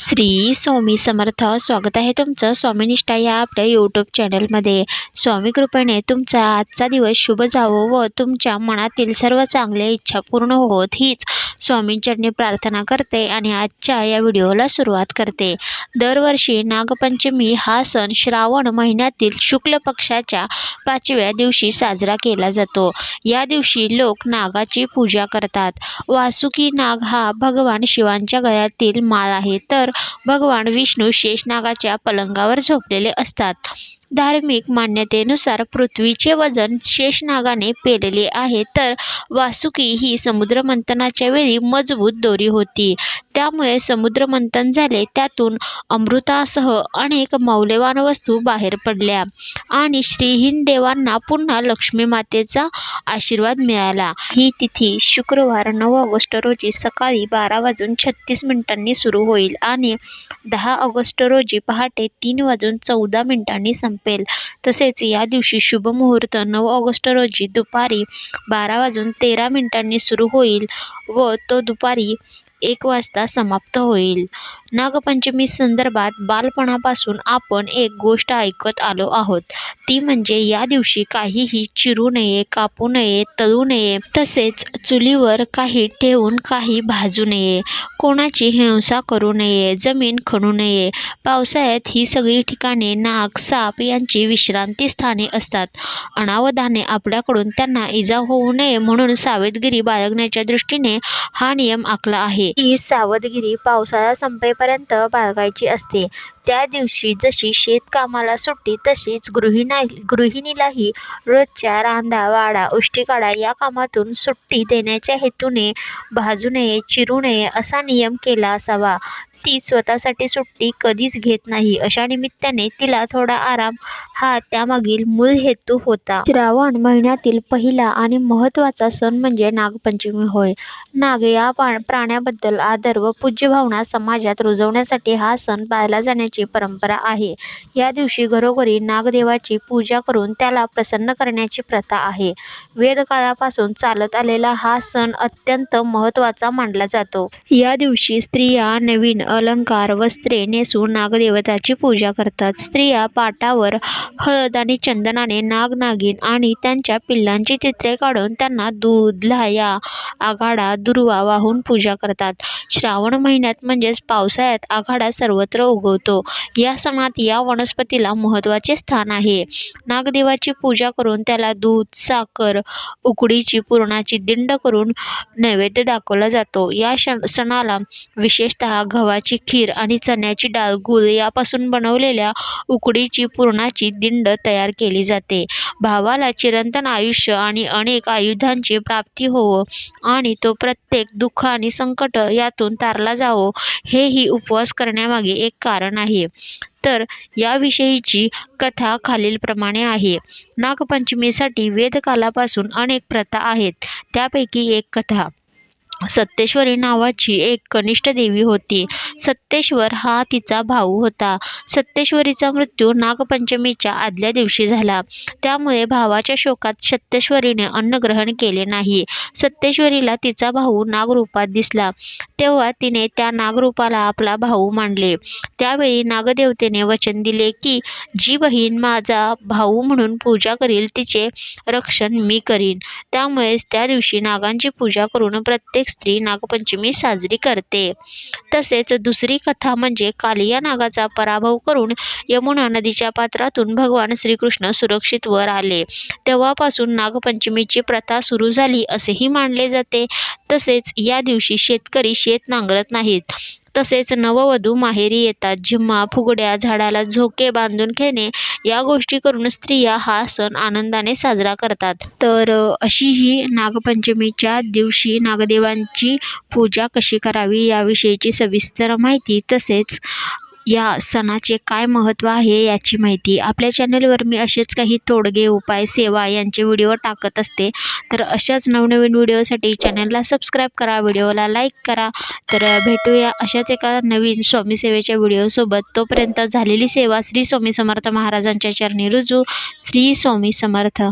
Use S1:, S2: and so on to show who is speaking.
S1: श्री स्वामी समर्थ. स्वागत आहे तुमचं स्वामीनिष्ठा या आपल्या यूट्यूब चॅनलमध्ये स्वामी कृपेने तुमचा आजचा दिवस शुभ जावो व तुमच्या मनातील सर्व चांगल्या इच्छा पूर्ण होत हीच स्वामींचरणी प्रार्थना करते आणि आजच्या या व्हिडिओला सुरुवात करते. दरवर्षी नागपंचमी हा सण श्रावण महिन्यातील शुक्ल पक्षाच्या पाचव्या दिवशी साजरा केला जातो. या दिवशी लोक नागाची पूजा करतात. वासुकी नाग हा भगवान शिवांच्या गळ्यातील माळ आहे. तर भगवान विष्णू शेषनागाच्या पलंगावर झोपलेले असतात. धार्मिक मान्यतेनुसार पृथ्वीचे वजन शेषनागाने पेरले आहे. तर वासुकी ही समुद्रमंथनाच्या वेळी मजबूत दोरी होती. त्यामुळे समुद्रमंथन झाले. त्यातून अमृतासह अनेक मौल्यवान वस्तू बाहेर पडल्या आणि श्रीहीन देवांना पुन्हा लक्ष्मी मातेचा आशीर्वाद मिळाला. ही तिथी शुक्रवार नऊ ऑगस्ट रोजी सकाळी बारा वाजून छत्तीस मिनिटांनी सुरू होईल आणि दहा ऑगस्ट रोजी पहाटे तीन वाजून चौदा मिनिटांनी संपेल. तसेच या दिवशी शुभमुहूर्त नऊ ऑगस्ट रोजी दुपारी बारा वाजून तेरा मिनिटांनी सुरू होईल व तो दुपारी एक वाजता समाप्त होईल. नागपंचमी संदर्भात बालपणापासून आपण एक गोष्ट ऐकत आलो आहोत. ती म्हणजे या दिवशी काहीही चिरू नये कापू नये तळू नये. तसेच चुलीवर काही ठेवून काही भाजू नये. कोणाची हिंसा करू नये जमीन खणू नये. पावसाळ्यात ही सगळी ठिकाणे नाग साप यांची विश्रांती स्थाने असतात. अनावधाने आपल्याकडून त्यांना इजा होऊ नये म्हणून सावधगिरी बाळगण्याच्या दृष्टीने हा नियम आखला आहे. ही सावधगिरी पावसाळा संपेपर्यंत बाळगायची असते. त्या दिवशी जशी शेतकामाला सुट्टी तशीच गृहिणा गृहिणीलाही रोजच्या रांधा वाडा उष्टीकाडा या कामातून सुट्टी देण्याच्या हेतूने भाजू नये चिरू नये असा नियम केला असावा. ती स्वतःसाठी सुट्टी कधीच घेत नाही. अशा निमित्ताने तिला थोडा आराम हा त्यामागील मूळ हेतू होता. श्रावण महिन्यातील पहिला आणि महत्त्वाचा सण म्हणजे नागपंचमी होय. नाग या प्राण्याबद्दल आदर व पूज्य भावना समाजात रुजवण्यासाठी हा सण पाळला जाण्याची परंपरा आहे. या दिवशी घरोघरी नागदेवाची पूजा करून त्याला प्रसन्न करण्याची प्रथा आहे. वेदकाळापासून चालत आलेला हा सण अत्यंत महत्त्वाचा मानला जातो. या दिवशी स्त्रिया नवीन अलंकार वस्त्रे नेसून नागदेवताची पूजा करतात. स्त्रिया पाटावर हळद आणि चंदनाने नाग नागिन आणि त्यांच्या पिल्लांची चित्रे काढून त्यांना दूध लाह्या आघाडा दुर्वा वाहून पूजा करतात. श्रावण महिन्यात म्हणजेच पावसाळ्यात आघाडा सर्वत्र उगवतो. या सणात या वनस्पतीला महत्त्वाचे स्थान आहे. नागदेवाची पूजा करून त्याला दूध साखर उकडीची पुरणाची दिंड करून नैवेद्य दाखवला जातो. या सणाला विशेषतः गव्हा गव्हाची खीर आणि चण्याची डाळ गूळ यापासून बनवलेल्या उकडीची पुरणाची दिंड तयार केली जाते. भावाला चिरंतन आयुष्य आणि अनेक आयुधांची प्राप्ती होवो आणि तो प्रत्येक दुःख आणि संकट यातून तारला जावो हेही उपवास करण्यामागे एक कारण आहे. तर याविषयीची कथा खालीलप्रमाणे आहे. नागपंचमीसाठी वेदकालापासून अनेक प्रथा आहेत. त्यापैकी एक कथा. सत्तेश्वरी नावाची एक कनिष्ठ देवी होती. सत्तेश्वर हा तिचा भाऊ होता. सत्तेश्वरीचा मृत्यू नागपंचमीच्या आदल्या दिवशी झाला. त्यामुळे भावाच्या शोकात सत्तेश्वरीने अन्न ग्रहण केले नाही. सत्तेश्वरीला तिचा भाऊ नागरूपात दिसला. तेव्हा तिने त्या नागरूपाला आपला भाऊ मानले. त्यावेळी नागदेवतेने वचन दिले की जी बहीण माझा भाऊ म्हणून पूजा करील तिचे रक्षण मी करीन. त्यामुळेच त्या दिवशी नागांची पूजा करून प्रत्येक स्त्री नागपंचमी साजरी करते. तसेच दुसरी कथा म्हणजे कालिया नागाचा पराभव करून यमुना नदीच्या पात्रातून भगवान श्रीकृष्ण सुरक्षित वर आले. तेव्हापासून नागपंचमीची प्रथा सुरू झाली असेही मानले जाते. तसेच या दिवशी शेतकरी शेत नांगरत नाहीत. तसेच नववधू माहेरी येतात. झिम्मा फुगड्या झाडाला झोके बांधून खेळणे या गोष्टी करून स्त्रिया हा सण आनंदाने साजरा करतात. तर अशी ही नागपंचमीच्या दिवशी नागदेवांची पूजा कशी करावी याविषयीची सविस्तर माहिती तसेच या सणाचे काय महत्त्व आहे याची माहिती आपल्या चॅनलवर मी असेच काही तोडगे उपाय सेवा यांचे व्हिडिओ टाकत असते. तर अशाच नवनवीन व्हिडिओसाठी चॅनलला सबस्क्राईब करा व्हिडिओला लाईक करा. तर भेटूया अशाच एका नवीन स्वामी सेवेच्या व्हिडिओसोबत तोपर्यंत झालेली सेवा श्री स्वामी समर्थ महाराजांच्या चरणी रुजू. श्री स्वामी समर्थ.